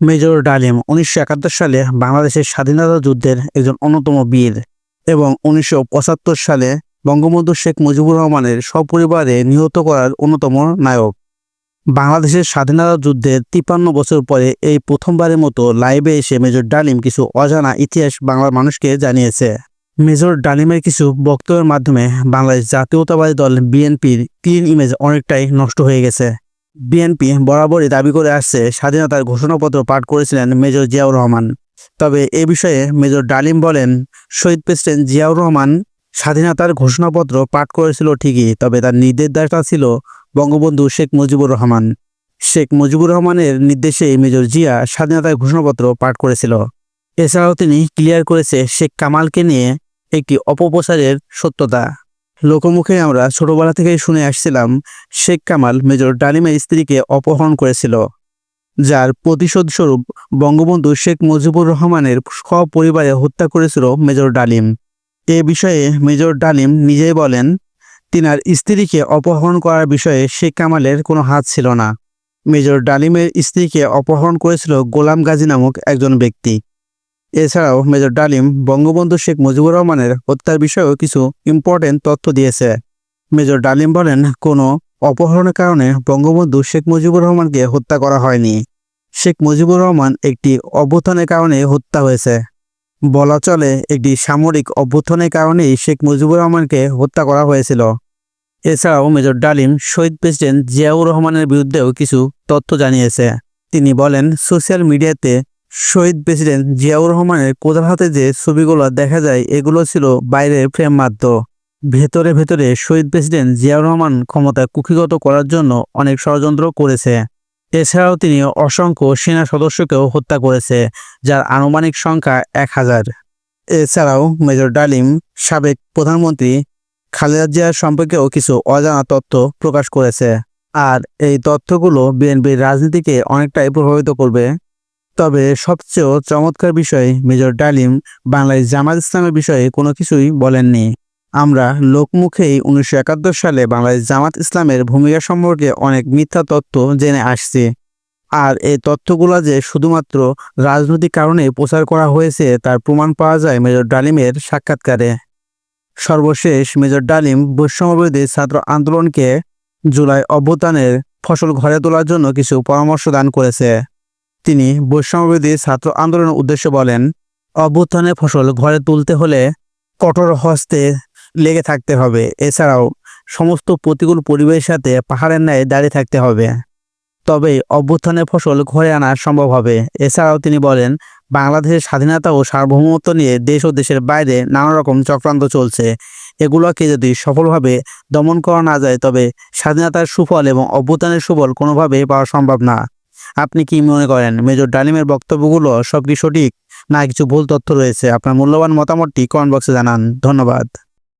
Major ডালিম উনিশশো একাত্তর সালে বাংলাদেশের স্বাধীনতা যুদ্ধের একজন অন্যতম বীর এবং উনিশশো পঁচাত্তর সালে বঙ্গবন্ধু শেখ মুজিবুর রহমানের সপরিবারে নিহত করার অন্যতম নায়ক। বাংলাদেশের স্বাধীনতা যুদ্ধের তিপ্পান্ন বছর পরে এই প্রথমবারের মতো লাইভে এসে মেজর ডালিম কিছু অজানা ইতিহাস বাংলার মানুষকে জানিয়েছে। মেজর ডালিমের কিছু বক্তব্যের মাধ্যমে বাংলাদেশ জাতীয়তাবাদী দল বিএনপির ক্লিন ইমেজ অনেকটাই নষ্ট হয়ে গেছে। বিএনপি বরাবরই দাবি করে আসছে, স্বাধীনতার ঘোষণাপত্র পাঠ করেছিলেন মেজর জিয়াউর রহমান। তবে এ বিষয়ে মেজর ডালিম বলেন, শহীদ প্রেসিডেন্ট জিয়াউর রহমান স্বাধীনতার ঘোষণাপত্র পাঠ করেছিল ঠিকই, তবে তার নির্দেশদাতা ছিল বঙ্গবন্ধু শেখ মুজিবুর রহমান। শেখ মুজিবুর রহমানের নির্দেশে মেজর জিয়া স্বাধীনতার ঘোষণাপত্র পাঠ করেছিল। এছাড়াও তিনি ক্লিয়ার করেছে শেখ কামালকে নিয়ে একটি অপপ্রচারের সত্যতা। লোকমুখে আমরা ছোটবেলা থেকেই শুনে আসছিলাম, শেখ কামাল মেজর ডালিমের স্ত্রীকে অপহরণ করেছিল, যার প্রতিশোধস্বরূপ বঙ্গবন্ধু শেখ মুজিবুর রহমানের সপরিবারে হত্যা করেছিল মেজর ডালিম। এ বিষয়ে মেজর ডালিম নিজেই বলেন, তিনার স্ত্রীকে অপহরণ করার বিষয়ে শেখ কামালের কোনো হাত ছিল না। মেজর ডালিমের স্ত্রীকে অপহরণ করেছিল গোলাম গাজী নামক একজন ব্যক্তি। এছাড়াও মেজর ডালিম বঙ্গবন্ধু শেখ মুজিবুর রহমানের হত্যার বিষয়েও কিছু ইম্পর্টেন্ট তথ্য দিয়েছে। মেজর ডালিম বলেন, কোনো অপহরণের কারণে বঙ্গবন্ধু শেখ মুজিবুর রহমানকে হত্যা করা হয়নি। শেখ মুজিবুর রহমান একটি অভ্যুত্থানের কারণে হত্যা হয়েছে। বলা চলে, একটি সামরিক অভ্যুত্থানের কারণেই শেখ মুজিবুর রহমানকে হত্যা করা হয়েছিল। এছাড়াও মেজর ডালিম শহীদ প্রেসিডেন্ট জিয়াউর রহমানের বিরুদ্ধেও কিছু তথ্য জানিয়েছে। তিনি বলেন, সোশ্যাল মিডিয়াতে শহীদ প্রেসিডেন্ট জিয়াউর রহমানের কোদার হাতে যে ছবিগুলো দেখা যায়, এগুলো ছিল বাইরের ফ্রেম মাত্র। ভেতরে ভেতরে শহীদ প্রেসিডেন্ট জিয়াউর রহমান ক্ষমতা কুক্ষিগত করার জন্য অনেক ষড়যন্ত্র করেছে। এছাড়াও তিনি অসংখ্য সেনা সদস্যকেও হত্যা করেছে, যার আনুমানিক সংখ্যা এক হাজার। এছাড়াও মেজর ডালিম, সাবেক প্রধানমন্ত্রী খালেদা জিয়ার সম্পর্কেও কিছু অজানা তথ্য প্রকাশ করেছে। আর এই তথ্যগুলো বিএনপির রাজনীতিকে অনেকটাই প্রভাবিত করবে। তবে সবচেয়ে চমৎকার বিষয় মেজর ডালিম বাংলাদেশ জামাত ইসলামের বিষয়ে কোনো কিছুই বলেননি। আমরা লোকমুখেই উনিশশো একাত্তর সালে বাংলাদেশ জামাত ইসলামের ভূমিকা সম্পর্কে অনেক মিথ্যা তথ্য জেনে আসছি। আর এই তথ্যগুলো যে শুধুমাত্র রাজনৈতিক কারণে প্রচার করা হয়েছে তার প্রমাণ পাওয়া যায় মেজর ডালিমের সাক্ষাৎকারে। সর্বশেষ মেজর ডালিম বৈষম্যবিরোধী ছাত্র আন্দোলনকে জুলাই অভ্যুত্থানের ফসল ঘরে তোলার জন্য কিছু পরামর্শ দান করেছে। তিনি বৈষম্যবিরোধী ছাত্র আন্দোলনের উদ্দেশ্যে বলেন, অভ্যুত্থানের ফসল ঘরে তুলতে হলে কঠোর হস্তে লেগে থাকতে হবে। এছাড়াও সমস্ত প্রতিকূল পরিবেশের সাথে পাহাড়ের ন্যায় দাঁড়িয়ে থাকতে হবে। তবে অভ্যুত্থানের ফসল ঘরে আনা সম্ভব হবে। এছাড়াও তিনি বলেন, বাংলাদেশের স্বাধীনতা ও সার্বভৌমত্ব নিয়ে দেশ ও দেশের বাইরে নানা রকম চক্রান্ত চলছে। এগুলোকে যদি সফলভাবে দমন করা না যায়, তবে স্বাধীনতার সুফল এবং অভ্যুত্থানের সুফল কোনোভাবেই পাওয়া সম্ভব না। আপনি কি মনে করেন? মেজর ডালিমের বক্তব্যগুলো সব কি সঠিক না কিছু ভুল তথ্য রয়েছে? আপনার মূল্যবান মতামতটি কমেন্ট বক্সে জানান। ধন্যবাদ।